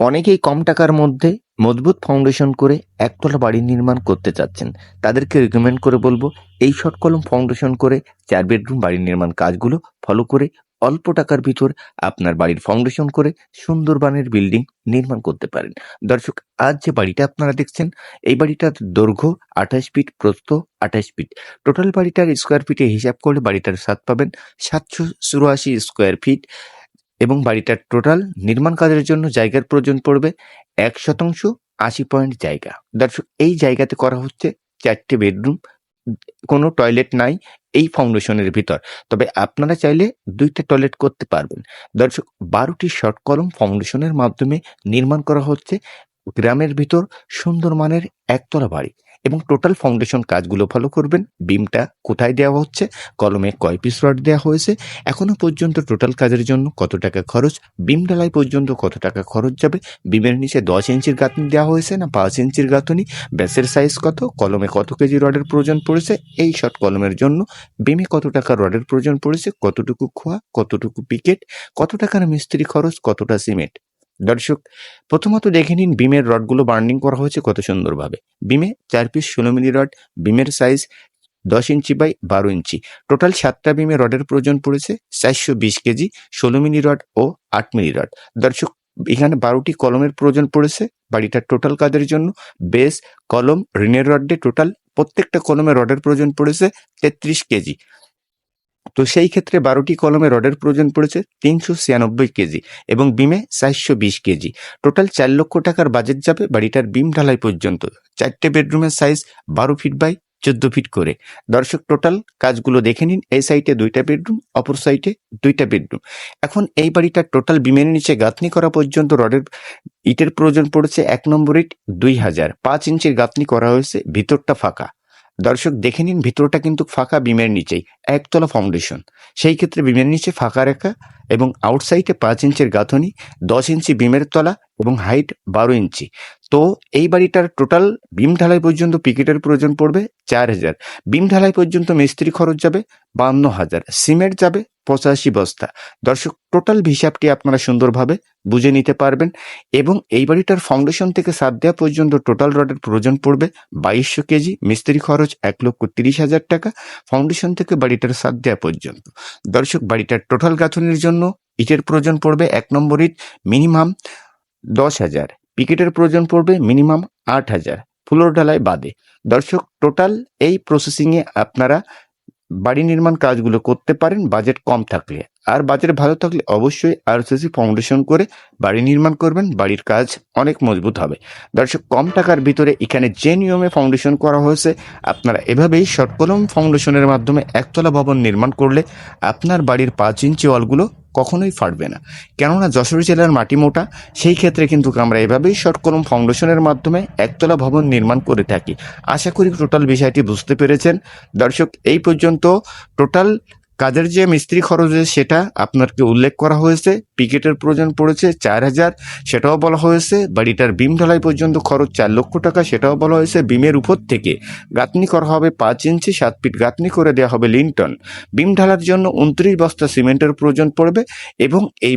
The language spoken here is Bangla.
অনেকেই কম টাকার মধ্যে মজবুত ফাউন্ডেশন করে একতলা বাড়ি নির্মাণ করতে চাচ্ছেন। তাদেরকে রেকমেন্ড করে বলব, এই শর্ট কলম ফাউন্ডেশন করে চার বেডরুম বাড়ির নির্মাণ কাজগুলো ফলো করে অল্প টাকার ভিতর আপনার বাড়ির ফাউন্ডেশন করে সুন্দরবনের বিল্ডিং নির্মাণ করতে পারেন। দর্শক, আজ যে বাড়িটা আপনারা দেখছেন, এই বাড়িটার দৈর্ঘ্য আঠাশ ফিট প্রস্থ আঠাশ ফিট টোটাল বাড়িটার স্কোয়ার ফিটে হিসাব করলে বাড়িটার স্বাদ পাবেন সাতশো চুরাশি স্কোয়ার ফিট এবং বাড়িটার টোটাল নির্মাণ কাজের জন্য জায়গার প্রয়োজন পড়বে এক শতাংশ, আশি পয়েন্ট জায়গা। দর্শক, এই জায়গাতে করা হচ্ছে চারটে বেডরুম কোনো টয়লেট নাই এই ফাউন্ডেশনের ভিতর। তবে আপনারা চাইলে দুইটা টয়লেট করতে পারবেন। দর্শক, বারোটি শর্ট কলম ফাউন্ডেশনের মাধ্যমে নির্মাণ করা হচ্ছে। গ্রামের ভিতর সুন্দর মানের একতলা বাড়ি। এবং টোটাল ফাউন্ডেশন কাজগুলো ফলো করবেন। বিমটা কোথায় দেওয়া হচ্ছে? কলমে কয় পিস রড দেওয়া হয়েছে? এখনও পর্যন্ত টোটাল কাজের জন্য কত টাকা খরচ? বিম ঢালাই পর্যন্ত কত টাকা খরচ যাবে? বিমের নিচে দশ ইঞ্চির গাঁথনি দেওয়া হয়েছে না পাঁচ ইঞ্চির গাঁথনি? ব্যাসের সাইজ কত? কলমে কত কেজি রডের প্রয়োজন পড়েছে? এই শর্ট কলমের জন্য বিমে কত টাকা রডের প্রয়োজন পড়েছে? কতটুকু খোয়া? কতটুকু পিকেট কত টাকার মিস্ত্রি খরচ? কতটা সিমেন্ট দর্শক, প্রথমত দেখে নিন বিমের রডগুলো বার্নিং করা হয়েছে কত সুন্দরভাবে। বিমে চার পিস ষোলো মিলি রড, বিমের সাইজ দশ ইঞ্চি বাই বারো ইঞ্চি। টোটাল সাতটা বিমে রডের প্রয়োজন পড়েছে চারশো বিশ কেজি, ষোলো মিলি রড ও আট মিলি রড। দর্শক, এখানে বারোটি কলমের প্রয়োজন পড়েছে বাড়িটার টোটাল কাজের জন্য। বেস, কলম, ঋণের রডে টোটাল প্রত্যেকটা কলমে রডের প্রয়োজন পড়েছে তেত্রিশ কেজি। তো সেই ক্ষেত্রে বারোটি কলমে রডের প্রয়োজন পড়েছে তিনশো ছিয়ানব্বই কেজি এবং বিমে চারশো বিশ কেজি। টোটাল চার লক্ষ টাকার বাজেট যাবে বাড়িটার বিম ঢালাই পর্যন্ত। চারটে বেডরুমের সাইজ বারো ফিট বাই চোদ্দ ফিট করে। দর্শক, টোটাল কাজগুলো দেখে নিন। এই সাইডে দুইটা বেডরুম, অপর সাইডে দুইটা বেডরুম। এখন এই বাড়িটার টোটাল বিমের নিচে গাঁথনি করা পর্যন্ত রডের ইটের প্রয়োজন পড়েছে এক নম্বর ইট দুই হাজার। পাঁচ ইঞ্চির গাঁথনি করা হয়েছে, ভিতরটা ফাঁকা। দর্শক, দেখে নিন ভিতরটা কিন্তু ফাঁকা বিমের নিচেই, একতলা ফাউন্ডেশন সেই ক্ষেত্রে বিমের নিচে ফাঁকা রেখা এবং আউটসাইডে পাঁচ ইঞ্চের গাঁথনি, দশ ইঞ্চি বিমের তলা এবং হাইট বারো ইঞ্চি। তো এই বাড়িটার টোটাল বিম ঢালাই পর্যন্ত পিকেটের প্রয়োজন পড়বে চার হাজার। বিম ঢালাই পর্যন্ত মিস্ত্রি খরচ যাবে বান্ন হাজার। সিমেন্ট যাবে পঁচাশি বস্তা। দর্শক টোটাল হিসাবটি আপনারা সুন্দরভাবে বুঝে নিতে পারবেন এবং এই বাড়িটার ফাউন্ডেশন থেকে সাত দেওয়া পর্যন্ত টোটাল রডের প্রয়োজন পড়বে বাইশশো কেজি। মিস্ত্রি খরচ এক লক্ষ তিরিশ হাজার টাকা। ফাউন্ডেশন থেকে বাড়িটার সাত দেওয়া পর্যন্ত। দর্শক, বাড়িটার টোটাল গাঁথনির জন্য ইটের প্রয়োজন পড়বে এক নম্বর ইট মিনিমাম দশ হাজার। পিকেটের প্রয়োজন পড়বে মিনিমাম আট হাজার। ফ্লোর ঢালাই বাদে। দর্শক, টোটাল এই প্রসেসিংয়ে আপনারা বাড়ি নির্মাণ কাজগুলো করতে পারেন, বাজেট কম থাকলে। আর বাজেট ভালো থাকলে অবশ্যই আরসিসি ফাউন্ডেশন করে বাড়ি নির্মাণ করবেন, বাড়ির কাজ অনেক মজবুত হবে। দর্শক, কম টাকার ভিতরে এখানে যে নিয়মে ফাউন্ডেশন করা হয়েছে, আপনারা এভাবেই শর্টকলম ফাউন্ডেশনের মাধ্যমে একতলা ভবন নির্মাণ করলে আপনার বাড়ির পাঁচ ইঞ্চি ওয়ালগুলো কখনোই ফাটবে না। কেননা যশোর জেলার মাটি মোটা, সেই ক্ষেত্রে কিন্তু আমরা এভাবেই শর্ট কলম ফাউন্ডেশনের মাধ্যমে একতলা ভবন নির্মাণ করে থাকি। আশা করি টোটাল বিষয়টি বুঝতে পেরেছেন। দর্শক, এই পর্যন্ত টোটাল কাজের যে মিস্ত্রি খরচ হয়েছে সেটা আপনাকে উল্লেখ করা হয়েছে, পিকেটের প্রয়োজন পড়েছে চার হাজার, সেটাও বলা হয়েছে, বাড়িটার বিম ঢালাই পর্যন্ত খরচ চার লক্ষ টাকা, সেটাও বলা হয়েছে বিমের উপর থেকে। গাঁথনি করা হবে পাঁচ ইঞ্চি, সাত ফিট গাঁথনি করে দেওয়া হবে লিন্টন। বিম ঢালার জন্য উনত্রিশ বস্তা সিমেন্টের প্রয়োজন পড়বে এবং এই